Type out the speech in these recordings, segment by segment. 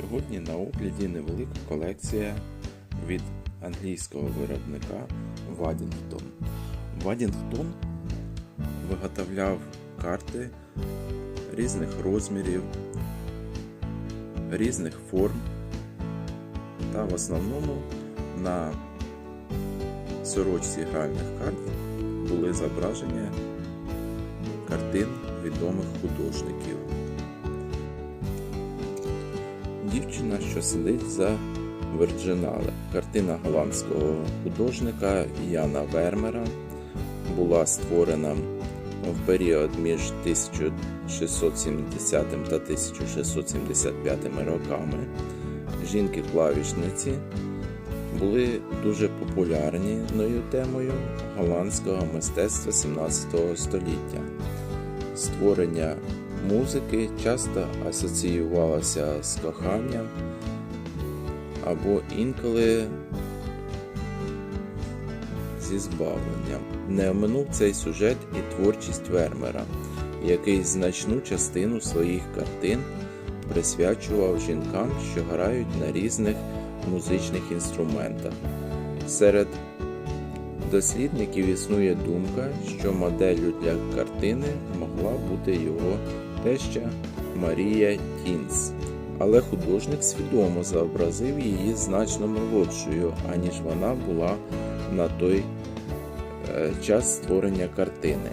Сьогодні на огляді невелика колекція від англійського виробника Waddington. Waddington виготовляв карти різних розмірів, різних форм та в основному на сорочці гральних карт були зображення картин відомих художників. Дівчина, що сидить за Вирджинале. Картина голландського художника Яна Вермера була створена в період між 1670 та 1675 роками. Жінки-клавішниці були дуже популярною темою голландського мистецтва 17 століття. Створення музики часто асоціювалося з коханням або інколи зі збавленням. Не оминув цей сюжет і творчість Вермера, який значну частину своїх картин присвячував жінкам, що грають на різних музичних інструментах. Серед дослідників існує думка, що моделлю для картини могла бути його теща Марія Тінс, але художник свідомо зобразив її значно молодшою, аніж вона була на той е, час створення картини.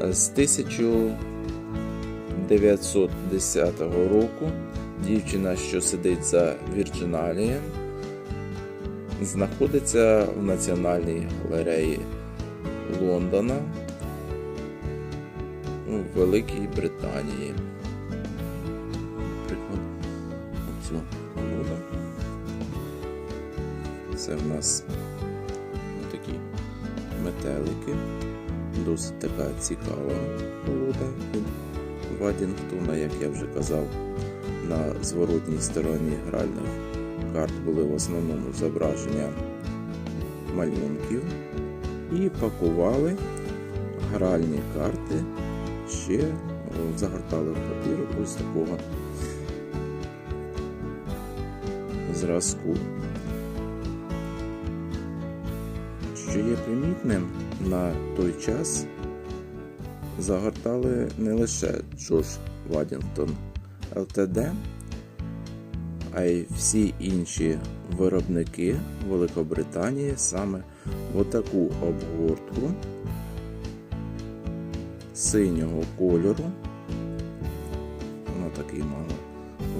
З 1910 року дівчина, що сидить за Вірджиналієм, знаходиться в Національній галереї Лондона у Великій Британії. Наприклад, оцю колоду. Це в нас такі метелики. Досить така цікава колода від Вадінгтона, як я вже казав, на зворотній стороні гральних карт були в основному зображення малюнків і пакували гральні карти ще загортали в папір ось такого зразку. Що є примітним, на той час загортали не лише Джош Вадінгтон ЛТД, а й всі інші виробники Великобританії саме в отаку обгортку синього кольору. Воно такий мало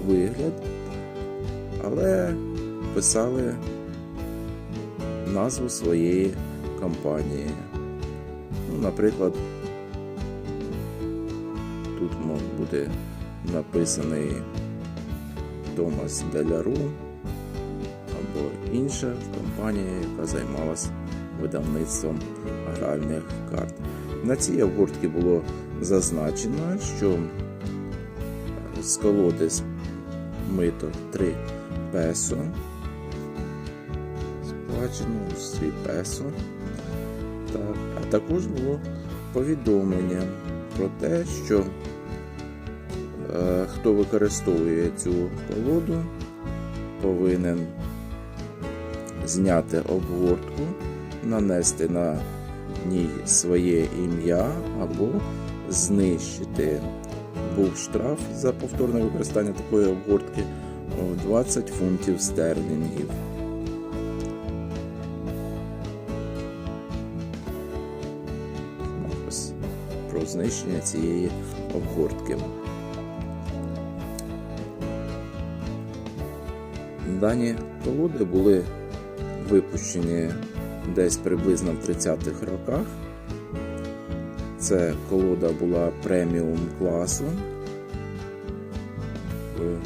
вигляд, але писали назву своєї компанії. Ну, наприклад, тут може бути написаний Томас Деляру або інша компанія, яка займалась видавництвом гральних карт. На цій обгортці було зазначено, що з колоди мито 3 песо. Сплачено 3 песо. Так. А також було повідомлення про те, що е, хто використовує цю колоду, повинен зняти обгортку, нанести на ній своє ім'я або знищити. Був штраф за повторне використання такої обгортки в 20 фунтів стерлінгів. Про знищення цієї обгортки. Дані колоди були випущені десь приблизно в 30-х роках. Це колода була преміум класу. е,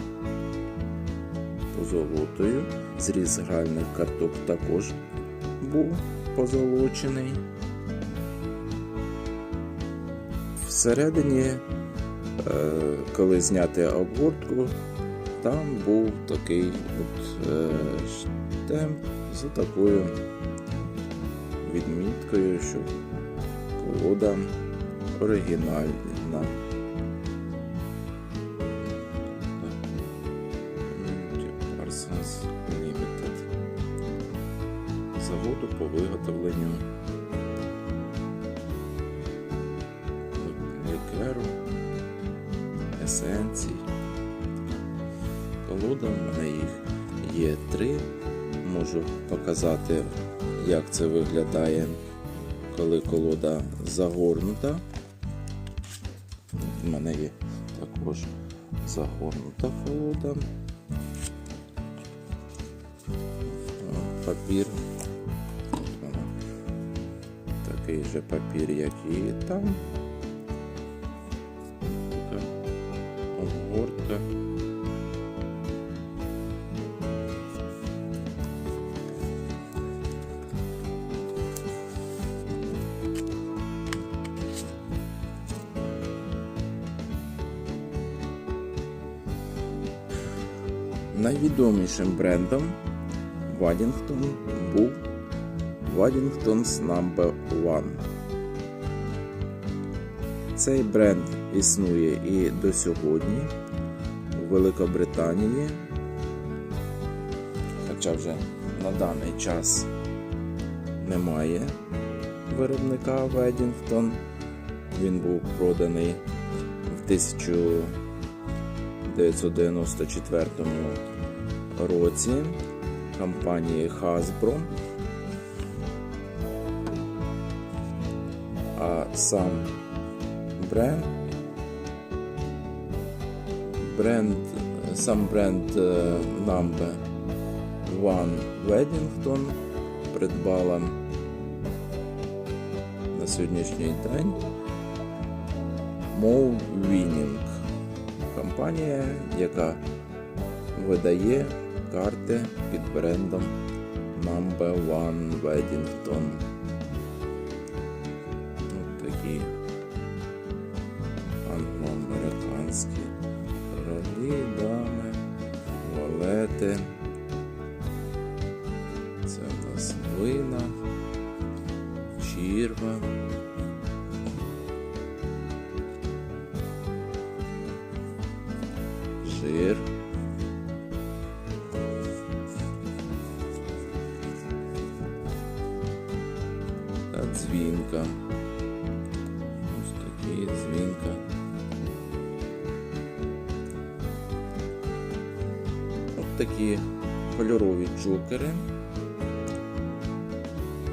Позолотою. Зріз гральних карток також був позолочений. Всередині, е, коли зняти обгортку, там був такий от е, штемп з такою відміткою, що колода оригінальна. Renaissance Limited. Заводу по виготовленню лікеру, есенцій. Колода, мене їх є три. Можу показати, як це виглядає, коли колода загорнута. У мене є також загорнута колода. Папір. Такий же папір, як і там. Обгортка. Найвідомішим брендом Waddington був Waddington's Number One. Цей бренд існує і до сьогодні у Великобританії, хоча вже на даний час немає виробника Waddington. Він був проданий в 1994 році компанії Hasbro. А сам бренд бренд сам бренд е, Number One Weddington придбала на сьогоднішній день Move Winning компанія, яка видає карти під брендом Number One Weddington. Жир. Та дзвінка. Ось такі дзвінка. Ось такі кольорові джокери.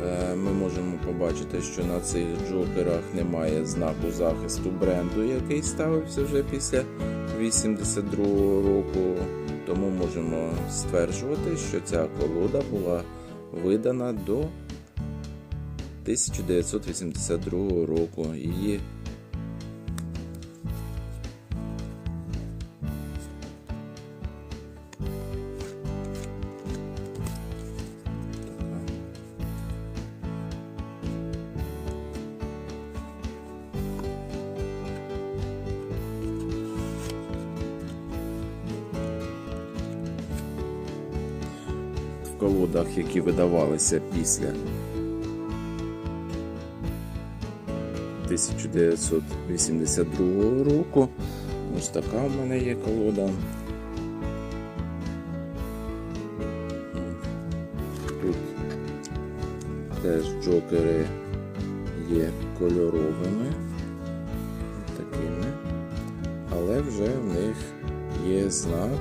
Е, Ми можемо побачити, що на цих джокерах немає знаку захисту бренду, який ставився вже після 82 року. Тому можемо стверджувати, що ця колода була видана до 1982 року. Її колодах, які видавалися після 1982 року. Ось така в мене є колода. Тут теж джокери є кольоровими, такими, але вже в них є знак,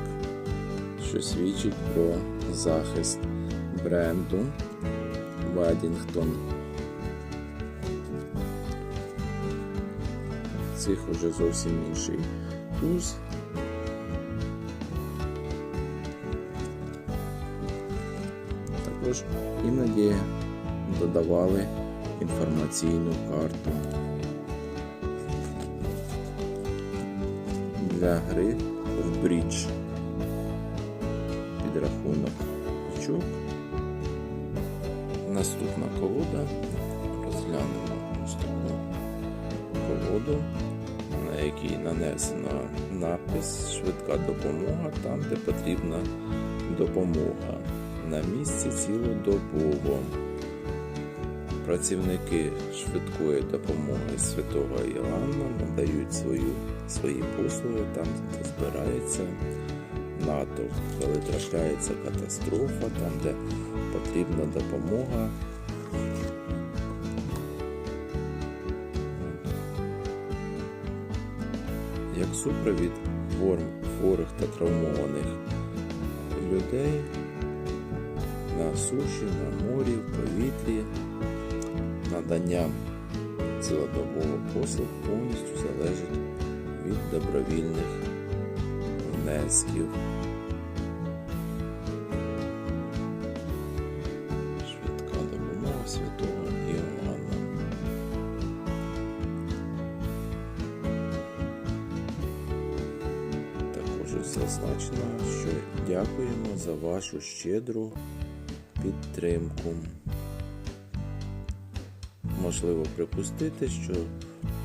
що свідчить про захист бренду Waddington. Цих уже зовсім інший туз. Також іноді додавали інформаційну карту для гри в брідж. Підрахунок очок. Наступна колода. Розглянемо ось таку колоду, на якій нанесено напис Швидка допомога там, де потрібна допомога. На місці цілодобово. Працівники швидкої допомоги Святого Іоанна надають свою, свої послуги там, де збирається натовп, коли трапляється катастрофа, там, де потрібна допомога. Як супровід форм хворих та травмованих людей на суші, на морі, в повітрі, надання цілодобових послуг повністю залежить від добровільних внесків. Також зазначено, що дякуємо за вашу щедру підтримку. Можливо припустити, що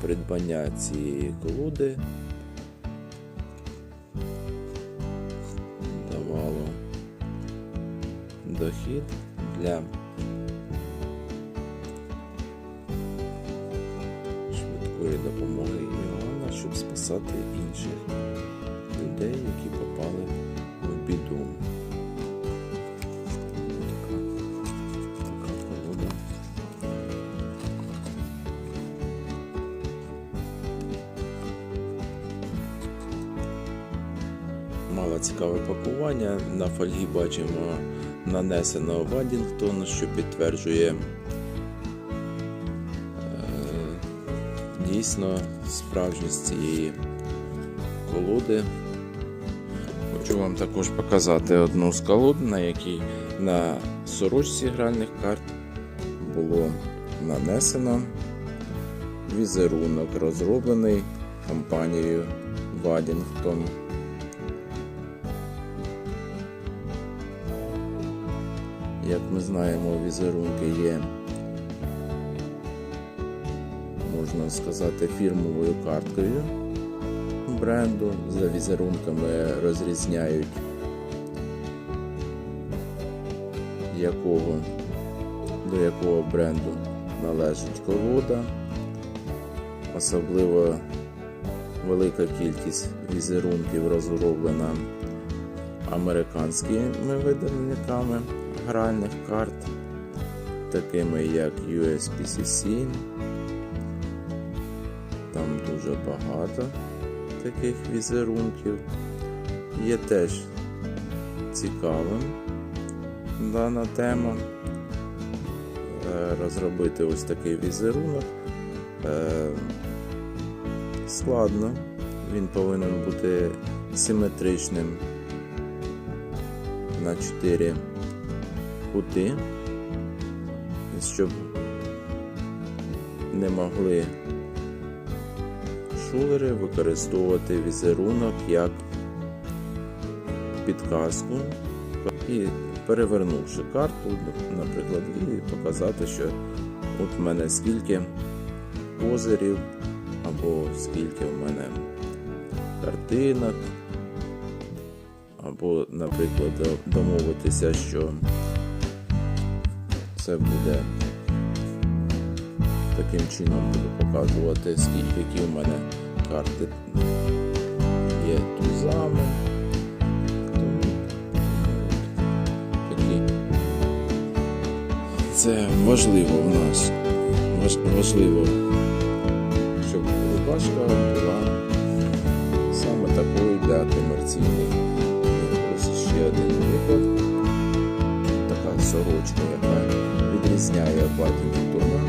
придбання цієї колоди давало дохід для швидкої допомоги Іоанна, щоб спасати інших людей, які попали в біду. Така, така. Мало цікаве пакування. На фольгі бачимо нанесено Вадінгтон, що підтверджує е, дійсно справжність цієї колоди. Хочу вам також показати одну з колод, на якій на сорочці гральних карт було нанесено візерунок, розроблений компанією Вадінгтон. Як ми знаємо, візерунки є, можна сказати, фірмовою карткою бренду. За візерунками розрізняють якого, до якого бренду належить колода. Особливо велика кількість візерунків розроблена американськими видавниками гральних карт, такими як USPCC. Там дуже багато таких візерунків. Є теж цікавим дана тема. Е, Розробити ось такий візерунок е, складно, він повинен бути симетричним на 4 кути, щоб не могли шулери використовувати візерунок як підказку і перевернувши карту, наприклад, і показати, що от в мене скільки козирів, або скільки в мене картинок, або, наприклад, домовитися, що це буде таким чином буду показувати, скільки в мене карти є тузами. Це важливо в нас. Важ- Важливо, щоб рубашка була саме такою для комерційних. Ось ще один приклад. Така сорочка, яка відрізняє Паттінгтона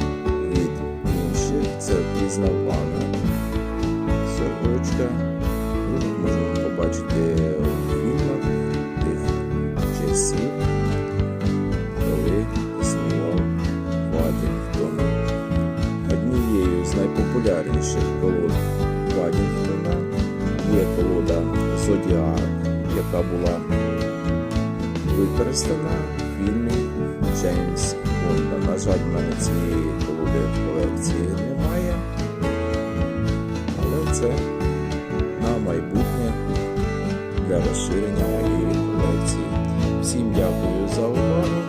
від інших. Це пізнавана сорочка. І можемо побачити в фільмах тих часів, коли існував Паттінгтон. Однією з найпопулярніших колод Паттінгтона є колода Зодіак, яка була використана в фільмі Джеймс Бонда. На жаль, в мене цієї колоди колекції немає, але це для розширення моєї колекції. Всім дякую за увагу.